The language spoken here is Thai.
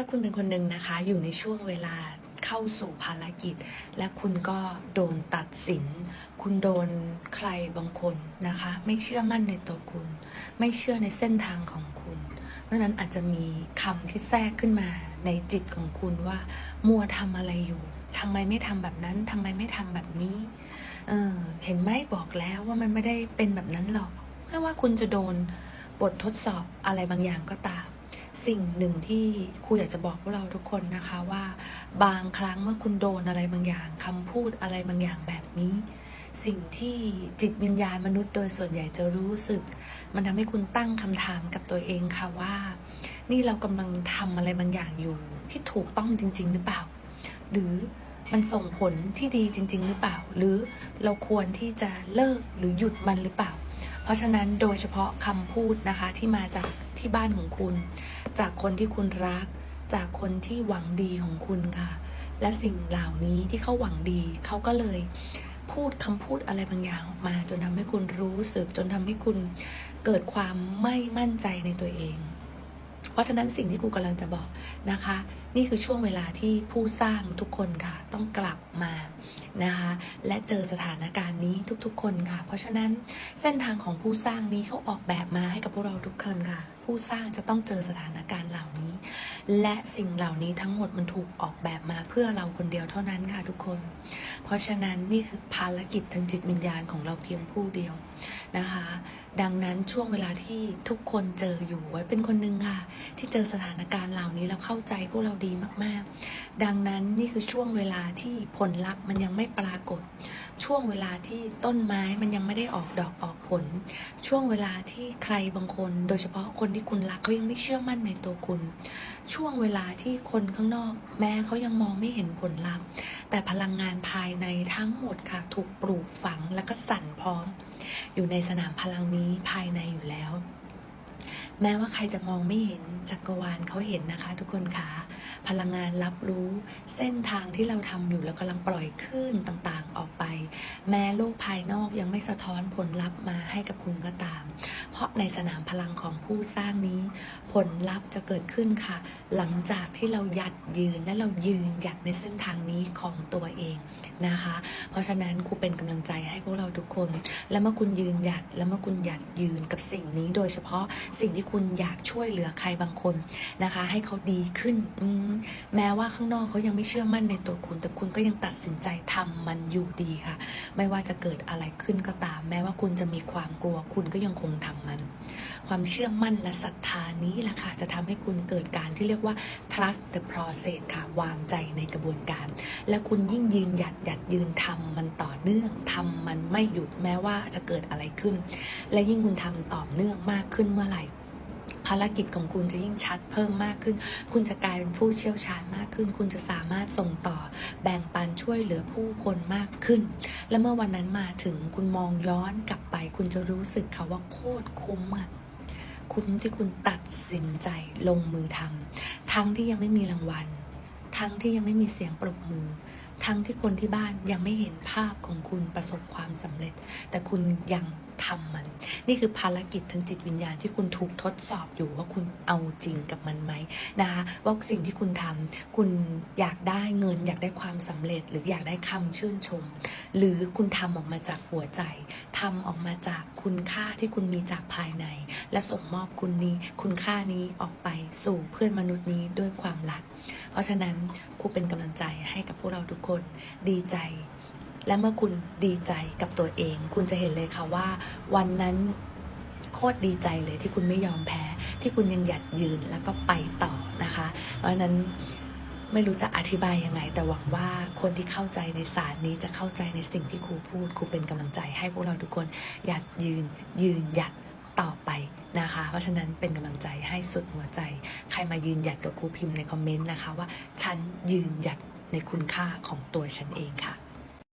ถ้าคุณเป็นคนหนึ่งนะคะ อยู่ในช่วงเวลาเข้าสู่ภารกิจ และคุณก็โดนตัดสิน คุณโดนใครบางคนนะคะ ไม่เชื่อมั่นในตัวคุณ ไม่เชื่อในเส้นทางของคุณ เพราะฉะนั้นอาจจะมีคำที่แทรกขึ้นมาในจิตของคุณว่า มัวทำอะไรอยู่ทำไมไม่ทำแบบนั้นทำไมไม่ทำแบบนี้เออเห็นไหมบอกแล้วว่ามันไม่ได้เป็นแบบนั้นหรอก ไม่ว่าคุณจะโดนบททดสอบอะไรบางอย่างก็ตาม สิ่งหนึ่งที่ครูอยากจะบอกพวกเราทุกคนนะคะว่า บางครั้งเมื่อคุณโดนอะไรบางอย่างคำพูดอะไรบางอย่างแบบนี้ สิ่งที่จิตวิญญาณมนุษย์โดยส่วนใหญ่จะรู้สึก มันทำให้คุณตั้งคำถามกับตัวเองค่ะว่า นี่เรากำลังทำอะไรบางอย่างอยู่ ที่ถูกต้องจริง ๆ หรือเปล่า หรือมันส่งผลที่ดีจริง ๆ หรือเปล่า หรือเราควรที่จะเลิกหรือหยุดมันหรือเปล่า ราะฉะนั้นโดยเฉพาะคำพูดนะคะที่มาจากที่บ้านของคุณ จากคนที่คุณรัก จากคนที่หวังดีของคุณค่ะ และสิ่งเหล่านี้ที่เขาหวังดีเขาก็เลยพูดคำพูดอะไรบางอย่างออกมา จนทำให้คุณรู้สึกจนทำให้คุณเกิดความไม่มั่นใจในตัวเอง เพราะฉะนั้นสิ่งที่ครูกำลังจะบอกนะคะ นี่คือช่วงเวลาที่ผู้สร้างทุกคนค่ะ ต้องกลับมานะคะ และเจอสถานการณ์นี้ทุกๆ คนค่ะ เพราะฉะนั้นเส้นทางของผู้สร้างนี้เขาออกแบบมาให้กับพวกเราทุกคนค่ะ ผู้สร้างจะต้องเจอสถานการณ์เหล่านี้ และสิ่งเหล่านี้ทั้งหมดมันถูกออกแบบมาเพื่อเราคนเดียวเท่านั้นค่ะทุกคน เพราะฉะนั้นนี่คือภารกิจทางจิตวิญญาณของเราเพียงผู้เดียวนะคะ ดังนั้นช่วงเวลาที่ทุกคนเจออยู่ไว้เป็นคนหนึ่งค่ะ ที่เจอสถานการณ์เหล่านี้แล้วเข้าใจพวกเราดีดีมากๆ ดังนั้นนี่คือช่วงเวลาที่ผลลัพธ์มันยังไม่ปรากฏ ช่วงเวลาที่ต้นไม้มันยังไม่ได้ออกดอกออกผล ช่วงเวลาที่ใครบางคน โดยเฉพาะคนที่คุณรักเขายังไม่เชื่อมั่นในตัวคุณ ช่วงเวลาที่คนข้างนอก แม้เขายังมองไม่เห็นผลลัพธ์ แต่พลังงานภายในทั้งหมดค่ะถูกปลูกฝังและก็สั่นพร้อม อยู่ในสนามพลังนี้ภายในอยู่แล้วแม้ว่าใครจะมองไม่เห็นจักรวาลเขาเห็นนะคะทุกคนคะ พลังงานรับรู้เส้นทางที่เราทำอยู่แล้วกำลังปล่อยคลื่นต่างๆออกไป แม้โลกภายนอกยังไม่สะท้อนผลลัพธ์มาให้กับคุณก็ตามาะในสนามพลังของผู้สร้างนี้ ผลลัพธ์จะเกิดขึ้นค่ะ หลังจากที่เราหยัดยืนและเรายืนหยัดในเส้นทางนี้ของตัวเองนะคะ เพราะฉะนั้นครูเป็นกำลังใจให้พวกเราทุกคน และเมื่อคุณยืนหยัดและเมื่อคุณหยัดยืนกับสิ่งนี้ โดยเฉพาะสิ่งที่คุณอยากช่วยเหลือใครบางคนนะคะ ให้เขาดีขึ้นอมแม้ว่าข้างนอกเขายังไม่เชื่อมั่นในตัวคุณ แต่คุณก็ยังตัดสินใจทำมันอยู่ดีค่ะ ไม่ว่าจะเกิดอะไรขึ้นก็ตาม แม้ว่าคุณจะมีความกลัวคุณก็ยังคงทำมัน ความเชื่อมั่นและศรัทธานี้แหละค่ะจะทำให้คุณเกิดการที่เรียกว่า trust the process ค่ะ วางใจในกระบวนการ และคุณยิ่งยืนหยัดหยัดยืนทำมันต่อเนื่องทำมันไม่หยุดแม้ว่าจะเกิดอะไรขึ้น และยิ่งคุณทำต่อเนื่องมากขึ้นเมื่อไหร่ภารกิจของคุณจะยิ่งชัดเพิ่มมากขึ้น คุณจะกลายเป็นผู้เชี่ยวชาญมากขึ้น คุณจะสามารถส่งต่อแบ่งปันช่วยเหลือผู้คนมากขึ้น และเมื่อวันนั้นมาถึงคุณมองย้อนกลับไป คุณจะรู้สึกค่ะว่าโคตรคุ้มอะคุ้มที่คุณตัดสินใจลงมือทำทั้งที่ยังไม่มีรางวัล ทั้งที่ยังไม่มีเสียงปรบมือ ทั้งที่คนที่บ้านยังไม่เห็นภาพของคุณประสบความสำเร็จ แต่คุณยัง ทำมัน นี่คือภารกิจทางจิตวิญญาณที่คุณถูกทดสอบอยู่ว่าคุณเอาจริงกับมันไหมนะคะว่าสิ่งที่คุณทำคุณอยากได้เงิน อยากได้ความสำเร็จ หรืออยากได้คำชื่นชม หรือคุณทำออกมาจากหัวใจทำออกมาจากคุณค่าที่คุณมีจากภายใน และส่งมอบคุณนี้ คุณค่านี้ออกไปสู่เพื่อนมนุษย์นี้ด้วยความรัก เพราะฉะนั้นครูเป็นกำลังใจให้กับพวกเราทุกคนดีใจ และเมื่อคุณดีใจกับตัวเอง คุณจะเห็นเลยค่ะว่า วันนั้นโคตรดีใจเลยที่คุณไม่ยอมแพ้ ที่คุณยังหยัดยืนแล้วก็ไปต่อนะคะ เพราะนั้นไม่รู้จะอธิบายยังไง แต่หวังว่าคนที่เข้าใจในศาสตร์นี้จะเข้าใจในสิ่งที่ครูพูดครูเป็นกำลังใจให้พวกเราทุกคนหยัดยืน ยืนหยัดต่อไปนะคะ เพราะฉะนั้นเป็นกำลังใจให้สุดหัวใจ ใครมายืนหยัดกับครูพิมพ์ในคอมเมนต์นะคะว่า ฉันยืนหยัดในคุณค่าของตัวฉันเองค่ะ